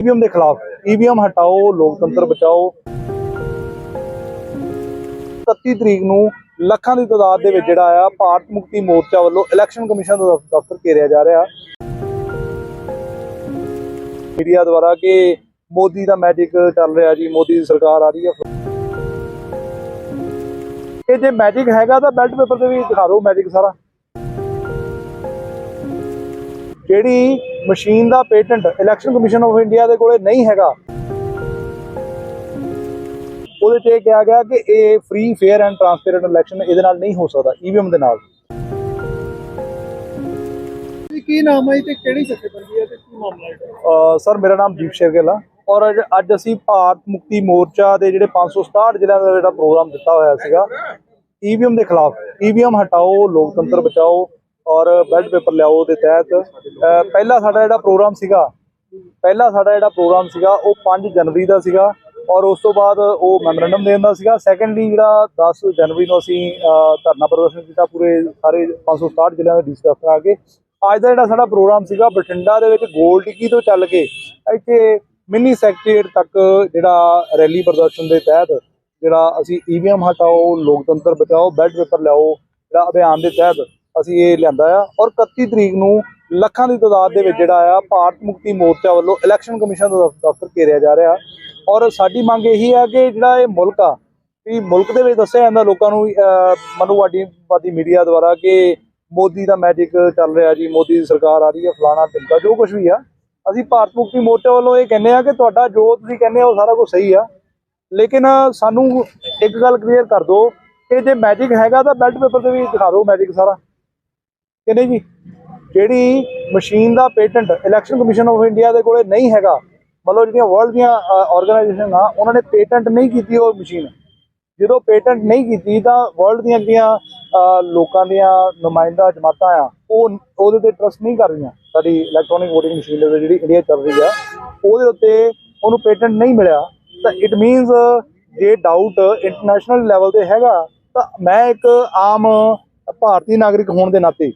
EVM ਦੇ ਖਿਲਾਫ, EVM ਹਟਾਓ, ਲੋਕਤੰਤਰ ਬਚਾਓ। 31 ਤਰੀਕ ਨੂੰ ਲੱਖਾਂ ਦੀ ਤਾਦਾਦ ਦੇ ਵਿੱਚ ਜਿਹੜਾ ਆ, ਭਾਰਤ ਮੁਕਤੀ ਮੋਰਚਾ ਵੱਲੋਂ ਇਲੈਕਸ਼ਨ ਕਮਿਸ਼ਨ ਦਾ ਦਫ਼ਤਰ ਘੇਰਿਆ ਜਾ ਰਿਹਾ। ਮੀਡੀਆ ਦੁਆਰਾ ਕਿ ਮੋਦੀ ਦਾ ਮੈਜਿਕ ਚੱਲ ਰਿਹਾ ਜੀ, ਮੋਦੀ ਦੀ ਸਰਕਾਰ ਆ ਰਹੀ ਹੈ। ਇਹ ਜੇ ਮੈਜਿਕ ਹੈਗਾ ਤਾਂ ਬੈਲਟ ਪੇਪਰ ਤੇ ਵੀ ਦਿਖਾ ਦਿਓ ਮੈਜਿਕ ਸਾਰਾ। ਜਿਹੜੀ machine the patent election commission of India ਦੇ ਕੋਲੇ ਨਹੀਂ ਹੈਗਾ। ਉਹਦੇ ਇਹ ਕਿਹਾ ਗਿਆ ਕਿ ਇਹ free fair and transparent election ਇਹਦੇ ਨਾਲ ਨਹੀਂ ਹੋ ਸਕਦਾ ਈਵੀਐਮ ਦੇ ਨਾਲ। ਕੀ ਨਾਮ ਹੈ ਤੇ ਕਿਹੜੀ ਜਥੇਬੰਦੀ ਹੈ ਤੇ ਕੀ ਮਾਮਲਾ ਹੈ? ਸਰ ਮੇਰਾ ਨਾਮ ਦੀਪ ਸ਼ੇਰਗਿੱਲ ਆ। ਔਰ ਅੱਜ- ਅੱਜ ਅਸੀਂ ਭਾਰਤ ਮੁਕਤੀ ਮੋਰਚਾ ਦੇ ਜਿਹੜੇ 567 ਜ਼ਿਲ੍ਹਿਆਂ ਦਾ ਜਿਹੜਾ ਪ੍ਰੋਗਰਾਮ ਦਿੱਤਾ ਹੋਇਆ ਸੀਗਾ ਈਵੀਐਮ ਦੇ ਖਿਲਾਫ। ਈਵੀਐਮ ਹਟਾਓ ਲੋਕਤੰਤਰ ਬਚਾਓ ਔਰ ਬੈਲਟ ਪੇਪਰ ਲਿਆਓ ਦੇ ਤਹਿਤ। ਪਹਿਲਾ ਸਾਡਾ ਜਿਹੜਾ ਪ੍ਰੋਗਰਾਮ ਸੀਗਾ, ਪਹਿਲਾ ਸਾਡਾ ਜਿਹੜਾ ਪ੍ਰੋਗਰਾਮ ਸੀਗਾ, ਉਹ 5 ਜਨਵਰੀ ਦਾ ਸੀਗਾ ਔਰ ਉਸ ਤੋਂ ਬਾਅਦ ਉਹ ਮੈਮੋਰੈਂਡਮ ਦੇਣ ਦਾ ਸੀਗਾ। ਸੈਕੰਡਲੀ ਜਿਹੜਾ 10 ਜਨਵਰੀ ਨੂੰ ਅਸੀਂ ਧਰਨਾ ਪ੍ਰਦਰਸ਼ਨ ਕੀਤਾ ਪੂਰੇ ਸਾਰੇ 567 ਜ਼ਿਲ੍ਹਿਆਂ ਦੇ ਡਿਸਟ੍ਰਿਕਟ ਕਰਾ ਕੇ। ਅੱਜ ਦਾ ਜਿਹੜਾ ਸਾਡਾ ਪ੍ਰੋਗਰਾਮ ਸੀਗਾ, ਬਠਿੰਡਾ ਦੇ ਵਿੱਚ ਗੋਲ ਟਿੱਕੀ ਤੋਂ ਚੱਲ ਕੇ ਇੱਥੇ ਮਿੰਨੀ ਸੈਕਟਰੀਏਟ ਤੱਕ ਜਿਹੜਾ ਰੈਲੀ ਪ੍ਰਦਰਸ਼ਨ ਦੇ ਤਹਿਤ ਜਿਹੜਾ ਅਸੀਂ ਈਵੀਐਮ ਹਟਾਓ, ਲੋਕਤੰਤਰ ਬਚਾਓ, ਬੈਲਟ ਪੇਪਰ ਲਿਆਓ, ਜਿਹੜਾ ਅਭਿਆਨ ਦੇ ਤਹਿਤ ਅਸੀਂ ਇਹ ਲਿਆਂਦਾ ਆ। ਔਰ 31 ਤਰੀਕ ਨੂੰ ਲੱਖਾਂ ਦੀ ਤਾਦਾਦ ਦੇ ਵਿੱਚ ਜਿਹੜਾ ਆ ਭਾਰਤ ਮੁਕਤੀ ਮੋਰਚਾ ਵੱਲੋਂ ਇਲੈਕਸ਼ਨ ਕਮਿਸ਼ਨ ਦਾ ਦਫ਼- ਦਫ਼ਤਰ ਘੇਰਿਆ ਜਾ ਰਿਹਾ। ਔਰ ਸਾਡੀ ਮੰਗ ਇਹੀ ਆ ਕਿ ਜਿਹੜਾ ਇਹ ਮੁਲਕ ਆ ਵੀ ਮੁਲਕ ਦੇ ਵਿੱਚ ਦੱਸਿਆ ਜਾਂਦਾ ਲੋਕਾਂ ਨੂੰ ਅਹ, ਮਨੂਵਾਦੀਵਾਦੀ ਮੀਡੀਆ ਦੁਆਰਾ ਕਿ ਮੋਦੀ ਦਾ ਮੈਜਿਕ ਚੱਲ ਰਿਹਾ ਜੀ ਮੋਦੀ ਦੀ ਸਰਕਾਰ ਆ ਰਹੀ ਹੈ ਫਲਾਣਾ ਟਿਮਕਾ ਜੋ ਕੁਝ ਵੀ ਆ। ਅਸੀਂ ਭਾਰਤ ਮੁਕਤੀ ਮੋਰਚਾ ਵੱਲੋਂ ਇਹ ਕਹਿੰਦੇ ਆ ਕਿ ਤੁਹਾਡਾ ਜੋ ਤੁਸੀਂ ਕਹਿੰਦੇ ਆ ਉਹ ਸਾਰਾ ਕੁਝ ਸਹੀ ਆ। ਲੇਕਿਨ ਸਾਨੂੰ ਇੱਕ ਗੱਲ ਕਲੀਅਰ ਕਰ ਦਿਓ ਕਿ ਜੇ ਮੈਜਿਕ ਹੈਗਾ ਤਾਂ ਬੈਲਟ ਪੇਪਰ ਤੇ ਵੀ ਦਿਖਾ ਦਿਓ ਮੈਜਿਕ ਸਾਰਾ। ਕਿ ਨਹੀਂ ਜੀ ਜਿਹੜੀ machine the patent election commission of India ਦੇ ਕੋਲੇ ਨਹੀਂ ਹੈਗਾ, ਮਤਲਬ ਜਿਹੜੀਆਂ ਵਰਲਡ ਦੀਆਂ ਆਰਗੇਨਾਈਜੇਸ਼ਨ ਆ, ਉਹਨਾਂ ਨੇ ਪੇਟੈਂਟ ਨਹੀਂ ਕੀਤੀ ਉਹ ਮਸ਼ੀਨ। ਜਦੋਂ ਪੇਟੈਂਟ ਨਹੀਂ ਕੀਤੀ ਤਾਂ ਵਰਲਡ ਦੀਆਂ ਜਿਹੜੀਆਂ ਲੋਕਾਂ ਦੀਆਂ ਨੁਮਾਇੰਦਾ ਜਮਾਤਾਂ ਆ, ਉਹ ਉਹਦੇ ਤੇ ਟਰਸਟ ਨਹੀਂ ਕਰ ਰਹੀਆਂ। ਸਾਡੀ ਇਲੈਕਟ੍ਰੋਨਿਕ ਵੋਟਿੰਗ ਮਸ਼ੀਨ ਦੇ ਜਿਹੜੀ ਇੰਡੀਆ ਚੱਲ ਰਹੀ ਆ, ਉਹਦੇ ਉੱਤੇ ਉਹਨੂੰ ਪੇਟੈਂਟ ਨਹੀਂ ਮਿਲਿਆ। ਤਾਂ ਇਟ ਮੀਨਸ ਜੇ ਡਾਊਟ ਇੰਟਰਨੈਸ਼ਨਲ ਲੈਵਲ ਤੇ ਹੈਗਾ, ਤਾਂ ਮੈਂ ਇੱਕ ਆਮ ਭਾਰਤੀ ਨਾਗਰਿਕ ਹੋਣ ਦੇ ਨਾਤੇ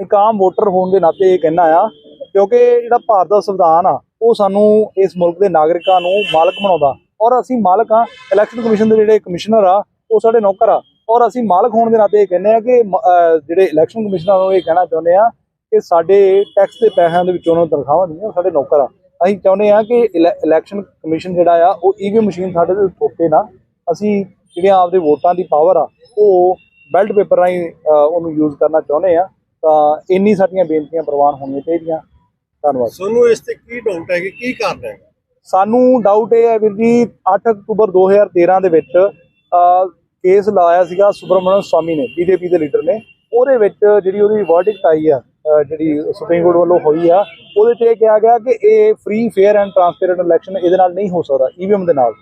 ਇੱਕ ਆਮ ਵੋਟਰ ਹੋਣ ਦੇ ਨਾਤੇ ਇਹ ਕਹਿਣਾ ਆ, ਕਿਉਂਕਿ ਜਿਹੜਾ ਭਾਰਤ ਦਾ ਸੰਵਿਧਾਨ ਆ, ਉਹ ਸਾਨੂੰ ਇਸ ਮੁਲਕ ਦੇ ਨਾਗਰਿਕਾਂ ਨੂੰ ਮਾਲਕ ਬਣਾਉਂਦਾ। ਔਰ ਅਸੀਂ ਮਾਲਕ ਆ ਇਲੈਕਸ਼ਨ ਕਮਿਸ਼ਨ ਦੇ ਜਿਹੜੇ ਕਮਿਸ਼ਨਰ ਆ, ਉਹ ਸਾਡੇ ਨੌਕਰ ਆ। ਔਰ ਅਸੀਂ ਮਾਲਕ ਹੋਣ ਦੇ ਨਾਤੇ ਇਹ ਕਹਿੰਦੇ ਆ ਕਿ, ਮ- ਜਿਹੜੇ ਇਲੈਕਸ਼ਨ ਕਮਿਸ਼ਨਰ ਨੂੰ ਇਹ ਕਹਿਣਾ ਚਾਹੁੰਦੇ ਆ ਕਿ ਸਾਡੇ ਟੈਕਸ ਦੇ ਪੈਸਿਆਂ ਦੇ ਵਿੱਚੋਂ ਉਹਨਾਂ ਤਨਖਾਹਾਂ ਨਹੀਂ ਉਹ ਸਾਡੇ ਨੌਕਰ ਆ। ਅਸੀਂ ਚਾਹੁੰਦੇ ਆ ਕਿ ਇਲੈ- ਇਲੈਕਸ਼ਨ ਕਮਿਸ਼ਨ ਜਿਹੜਾ ਆ, ਉਹ ਈਵੀਐਮ ਮਸ਼ੀਨ ਸਾਡੇ ਤੇ ਥੋਪੇ ਨਾ। ਅਸੀਂ ਜਿਹੜੀਆਂ ਆਪਦੇ ਵੋਟਾਂ ਦੀ ਪਾਵਰ ਆ, ਉਹ ਬੈਲਟ ਪੇਪਰ ਰਾਹੀਂ ਉਹਨੂੰ ਯੂਜ਼ ਕਰਨਾ ਚਾਹੁੰਦੇ ਆ। ਤਾਂ ਇੰਨੀ ਸਾਡੀਆਂ ਬੇਨਤੀਆਂ ਪ੍ਰਵਾਨ ਹੋਣੀਆਂ ਚਾਹੀਦੀਆਂ। ਧੰਨਵਾਦ। ਤੁਹਾਨੂੰ ਇਸ ਤੇ ਕੀ ਡਾਊਟ ਹੈ ਕਿ ਕੀ ਕਾਰਨ ਹੈ? ਸਾਨੂੰ ਡਾਊਟ ਇਹ ਹੈ ਵੀਰ ਜੀ 8 ਅਕਤੂਬਰ 2013 ਦੇ ਵਿੱਚ ਕੇਸ ਲਾਇਆ ਸੀਗਾ ਸੁਬਰਮਨਿਅਮ ਸਵਾਮੀ ਨੇ ਬੀਜੇਪੀ ਦੇ ਲੀਡਰ ਨੇ। ਉਹਦੇ ਵਿੱਚ ਜਿਹੜੀ ਉਹਦੀ ਵਰਡਿਕਟ ਆਈ ਆ ਜਿਹੜੀ ਸੁਪਰੀਮ ਕੋਰਟ ਵੱਲੋਂ ਹੋਈ ਆ ਉਹਦੇ ਇਹ ਕਿਹਾ ਗਿਆ ਕਿ ਇਹ free fair and transparent election ਇਹਦੇ ਨਾਲ ਨਹੀਂ ਹੋ ਸਕਦਾ ਈਵੀਐਮ ਦੇ ਨਾਲ।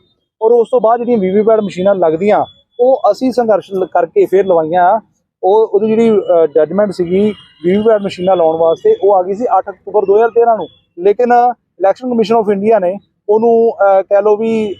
ਔਰ ਉਸ ਤੋਂ ਬਾਅਦ ਜਿਹੜੀਆਂ ਵੀਵੀਪੈਟ ਮਸ਼ੀਨਾਂ ਲੱਗਦੀਆਂ ਉਹ ਅਸੀਂ ਸੰਘਰਸ਼ ਕਰਕੇ ਫੇਰ ਲਵਾਈਆਂ। ਉਹ ਉਹਦੀ ਜਿਹੜੀ ਜੱਜਮੈਂਟ ਸੀਗੀ ਵੀਵੀਪੈਟ ਮਸ਼ੀਨਾਂ ਲਾਉਣ ਵਾਸਤੇ, ਉਹ ਆ ਗਈ ਸੀ 8 ਅਕਤੂਬਰ 2013 ਨੂੰ। ਲੇਕਿਨ ਇਲੈਕਸ਼ਨ ਕਮਿਸ਼ਨ ਆਫ ਇੰਡੀਆ ਨੇ ਉਹਨੂੰ ਕਹਿ ਲਓ ਵੀ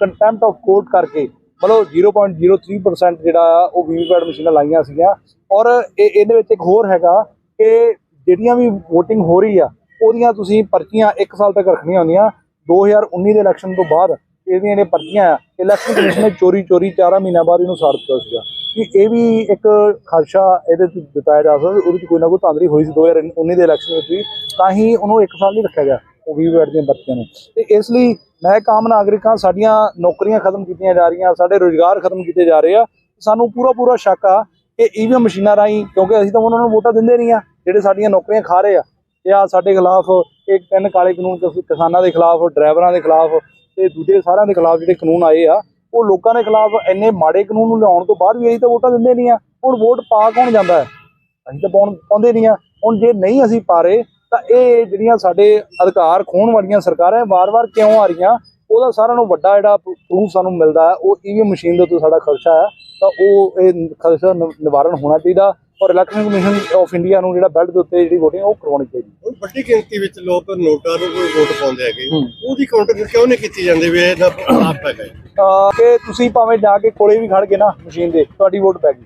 ਕੰਟੈਂਪਟ ਆਫ ਕੋਰਟ ਕਰਕੇ, ਮਤਲਬ 0.03% ਜਿਹੜਾ ਆ ਉਹ ਵੀਵੀਪੈਟ ਮਸ਼ੀਨਾਂ ਲਾਈਆਂ ਸੀਗੀਆਂ। ਔਰ ਇਹ, ਇਹਦੇ ਵਿੱਚ ਇੱਕ ਹੋਰ ਹੈਗਾ ਕਿ ਜਿਹੜੀਆਂ ਵੀ VOTING ਹੋ ਰਹੀ ਆ, ਉਹਦੀਆਂ ਤੁਸੀਂ ਪਰਚੀਆਂ 1 ਸਾਲ ਤੱਕ ਰੱਖਣੀਆਂ ਹੁੰਦੀਆਂ। 2019 ਦੇ ਇਲੈਕਸ਼ਨ ਤੋਂ ਬਾਅਦ ਇਹਦੀਆਂ ਜਿਹੜੀਆਂ ਪਰਚੀਆਂ ਆ ਇਲੈਕਸ਼ਨ ਕਮਿਸ਼ਨ ਨੇ ਚੋਰੀ ਚੋਰੀ 4 ਮਹੀਨਿਆਂ ਬਾਅਦ ਇਹਨੂੰ ਸਾੜ ਦਿੱਤਾ ਸੀਗਾ। ਕਿ ਇਹ ਵੀ ਇੱਕ ਖਰਸ਼ਾ ਇਹਦੇ ਤੇ ਦਿੱਤਾ ਜਾ ਸਕਦਾ ਉਹਦੇ 'ਚ ਕੋਈ ਨਾ ਕੋਈ ਧਾਂਦਲੀ ਹੋਈ ਸੀ 2019 ਦੇ ਇਲੈਕਸ਼ਨ ਵਿੱਚ ਵੀ, ਤਾਂ ਹੀ ਉਹਨੂੰ ਇੱਕ ਸਾਲ ਨਹੀਂ ਰੱਖਿਆ ਗਿਆ, ਉਹ ਵੀ ਵੈਟ ਦੀਆਂ ਪਰਚੀਆਂ ਨੂੰ। ਤੇ ਇਸ ਲਈ ਮੈਂ ਇੱਕ ਆਮ ਨਾਗਰਿਕਾਂ ਸਾਡੀਆਂ ਨੌਕਰੀਆਂ ਖਤਮ ਕੀਤੀਆਂ ਜਾ ਰਹੀਆਂ, ਸਾਡੇ ਰੋਜ਼ਗਾਰ ਖਤਮ ਕੀਤੇ ਜਾ ਰਹੇ ਆ, ਸਾਨੂੰ ਪੂਰਾ ਪੂਰਾ ਸ਼ੱਕ ਆ ਕਿ ਈਵੀਐਮ ਮਸ਼ੀਨਾਂ ਰਾਹੀਂ, ਕਿਉਂਕਿ ਅਸੀਂ ਤਾਂ ਉਹਨਾਂ ਨੂੰ ਵੋਟਾਂ ਦਿੰਦੇ ਨਹੀਂ ਆ, ਜਿਹੜੇ ਸਾਡੀਆਂ ਨੌਕਰੀਆਂ ਖਾ ਰਹੇ ਆ। ਤੇ ਆ ਸਾਡੇ ਖਿਲਾਫ ਇਹ ਤਿੰਨ ਕਾਲੇ ਕਾਨੂੰਨ ਕਿਸਾਨਾਂ ਦੇ ਖਿਲਾਫ, ਡਰਾਈਵਰਾਂ ਦੇ ਖਿਲਾਫ ਤੇ ਦੂਜੇ ਸਾਰਿਆਂ ਦੇ ਖਿਲਾਫ ਜਿਹੜੇ ਕਾਨੂੰਨ ਆਏ ਆ ਉਹ ਲੋਕਾਂ ਦੇ ਖਿਲਾਫ ਇੰਨੇ ਮਾੜੇ ਕਾਨੂੰਨ ਨੂੰ ਲਿਆਉਣ ਤੋਂ ਬਾਅਦ ਵੀ ਅਸੀਂ ਤਾਂ ਵੋਟਾਂ ਦਿੰਦੇ ਨਹੀਂ ਆ ਹੁਣ ਵੋਟ ਪਾ ਕੌਣ ਜਾਂਦਾ ਹੈ? ਅਸੀਂ ਤਾਂ ਪਾਉਣ ਪਾਉਂਦੇ ਨਹੀਂ ਆ ਹੁਣ ਜੇ ਨਹੀਂ ਅਸੀਂ ਪਾ ਰਹੇ ਤਾਂ ਇਹ ਜਿਹੜੀਆਂ ਸਾਡੇ ਅਧਿਕਾਰ ਖੋਣ ਵਾਲੀਆਂ ਸਰਕਾਰਾਂ ਵਾਰ-ਵਾਰ ਕਿਉਂ ਆ ਰਹੀਆਂ? ਉਹਦਾ ਸਾਰਿਆਂ ਨੂੰ ਵੱਡਾ ਜਿਹੜਾ ਪ੍ਰੂਫ ਸਾਨੂੰ ਮਿਲਦਾ ਹੈ ਉਹ ਈਵੀਐਮ ਮਸ਼ੀਨ ਦੇ ਉੱਤੇ ਸਾਡਾ ਖਰਚਾ ਹੈ। ਤਾਂ ਉਹ ਇਹ ਖਰਚਾ ਨਿ- ਨਿਵਾਰਨ ਹੋਣਾ ਚਾਹੀਦਾ ਔਰ ਇਲੈਕਸ਼ਨ ਕਮਿਸ਼ਨ ਆਫ ਇੰਡੀਆ ਨੂੰ ਜਿਹੜਾ ਬੈਲਟ ਦੇ ਉੱਤੇ ਜਿਹੜੀ VOTING ਉਹ ਕਰਵਾਉਣੀ ਚਾਹੀਦੀ ਹੁਣ ਵੱਡੀ ਗਿਣਤੀ ਵਿੱਚ ਲੋਕ ਨੋਟਾਂ ਨੂੰ ਵੋਟ ਪਾਉਂਦੇ ਹੈਗੇ। ਹੂੰ। ਉਹਦੀ ਕਾਊਂਟਰ ਕਿਉਂ ਨਹੀਂ ਕੀਤੀ ਜਾਂਦੀ ਵੀ ਇਹਦਾ ਆਪ ਹੈਗਾ ਹੈ? ਕਿ ਤੁਸੀਂ ਭਾਵੇਂ ਜਾ ਕੇ ਕੋਲੇ ਵੀ ਖੜ ਗਏ ਨਾ ਮਸ਼ੀਨ ਦੇ, ਤੁਹਾਡੀ ਵੋਟ ਪੈ ਗਈ।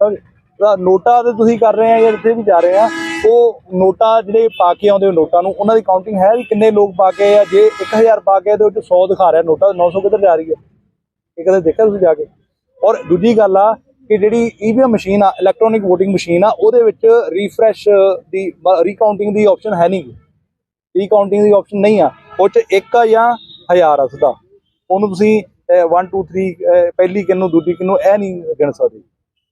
ਸਮਝ? ਤਾਂ ਨੋਟਾ ਤੇ ਤੁਸੀਂ ਕਰ ਰਹੇ ਆ ਜਾਂ ਜਿੱਥੇ ਵੀ ਜਾ ਰਹੇ ਆ, ਉਹ ਨੋਟਾਂ ਜਿਹੜੇ ਪਾ ਕੇ ਆਉਂਦੇ ਹੋ ਨੋਟਾਂ ਨੂੰ, ਉਹਨਾਂ ਦੀ ਕਾਊਂਟਿੰਗ ਹੈ ਵੀ ਕਿੰਨੇ ਲੋਕ ਪਾ ਕੇ ਆ, ਜੇ 1000 ਪਾ ਕੇ ਆਏ ਤੇ ਉਹ 'ਚ 100 ਦਿਖਾ ਰਿਹਾ ਨੋਟਾਂ 900 ਕਿੱਧਰ ਜਾ ਰਹੀ ਹੈ ਇਹ ਕਦੇ ਦੇਖਿਆ ਤੁਸੀਂ ਜਾ ਕੇ? ਔਰ ਦੂਜੀ ਗੱਲ ਆ ਕਿ ਜਿਹੜੀ ਈਵੀਐਮ ਮਸ਼ੀਨ ਆ ਇਲੈਕਟ੍ਰੋਨਿਕ VOTING ਮਸ਼ੀਨ ਆ, ਉਹਦੇ ਵਿੱਚ ਰੀਫਰੈਸ਼ ਦੀ ਰੀਕਾਊਂਟਿੰਗ ਦੀ ਆਪਸ਼ਨ ਹੈ ਨਹੀਂ ਰੀਕਾਊਂਟਿੰਗ ਦੀ ਆਪਸ਼ਨ ਨਹੀਂ ਆ, ਉਹ ਚ ਇੱਕ ਆ ਜਾਂ ਹਜ਼ਾਰ ਆ ਸਿੱਧਾ। ਉਹਨੂੰ ਤੁਸੀਂ 1 2 3 ਪਹਿਲੀ ਕਿੰਨੂ ਦੂਜੀ ਕਿੰਨੂ ਇਹ ਨਹੀਂ ਗਿਣ ਸਕਦੇ।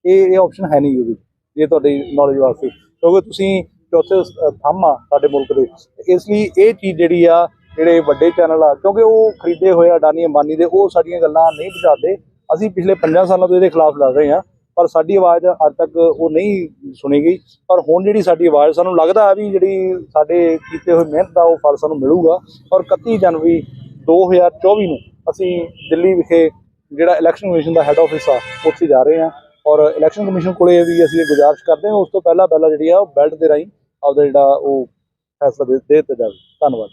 ਇਹ ਇਹ ਆਪਸ਼ਨ ਹੈ ਨਹੀਂ ਉਹਦੇ ਵਿੱਚ, ਜੇ ਤੁਹਾਡੀ ਨੌਲੇਜ ਵਾਸਤੇ। ਕਿਉਂਕਿ ਤੁਸੀਂ ਚੌਥੇ ਥੰਮ ਆ ਸਾਡੇ ਮੁਲਕ ਦੇ। ਇਸ ਲਈ ਇਹ ਚੀਜ਼ ਜਿਹੜੀ ਆ ਜਿਹੜੇ ਵੱਡੇ ਚੈਨਲ ਆ ਕਿਉਂਕਿ ਉਹ ਖਰੀਦੇ ਹੋਏ ਅਡਾਨੀ ਅੰਬਾਨੀ ਦੇ ਉਹ ਸਾਡੀਆਂ ਗੱਲਾਂ ਨਹੀਂ ਪਹੁੰਚਾਉਂਦੇ ਅਸੀਂ ਪਿਛਲੇ 50 ਸਾਲਾਂ ਤੋਂ ਇਹਦੇ ਖਿਲਾਫ ਲੜ ਰਹੇ ਹਾਂ ਪਰ ਸਾਡੀ ਆਵਾਜ਼ ਅੱਜ ਤੱਕ ਉਹ ਨਹੀਂ ਸੁਣੀ ਗਈ। ਪਰ ਹੁਣ ਜਿਹੜੀ ਸਾਡੀ ਆਵਾਜ਼ ਸਾਨੂੰ ਲੱਗਦਾ ਆ ਵੀ ਜਿਹੜੀ ਸਾਡੇ ਕੀਤੇ ਹੋਏ ਮਿਹਨਤ ਦਾ ਉਹ ਫਲ ਸਾਨੂੰ ਮਿਲੂਗਾ। ਔਰ 31 ਜਨਵਰੀ 2024 ਨੂੰ ਅਸੀਂ ਦਿੱਲੀ ਵਿਖੇ ਜਿਹੜਾ ਇਲੈਕਸ਼ਨ ਕਮਿਸ਼ਨ ਦਾ ਹੈੱਡ ਆਫਿਸ ਆ, ਉੱਥੇ ਜਾ ਰਹੇ ਹਾਂ ਔਰ ਇਲੈਕਸ਼ਨ ਕਮਿਸ਼ਨ ਕੋਲੇ ਵੀ ਅਸੀਂ ਇਹ ਗੁਜ਼ਾਰਿਸ਼ ਕਰਦੇ ਹਾਂ, ਉਸ ਤੋਂ ਪਹਿਲਾਂ ਪਹਿਲਾਂ ਜਿਹੜੀ ਆ ਉਹ ਬੈਲਟ ਦੇ ਰਾਹੀਂ ਆਪਦਾ ਜਿਹੜਾ ਉਹ ਫੈਸਲਾ ਦੇ ਦੇ ਦਿੱਤਾ ਜਾਵੇ। ਧੰਨਵਾਦ।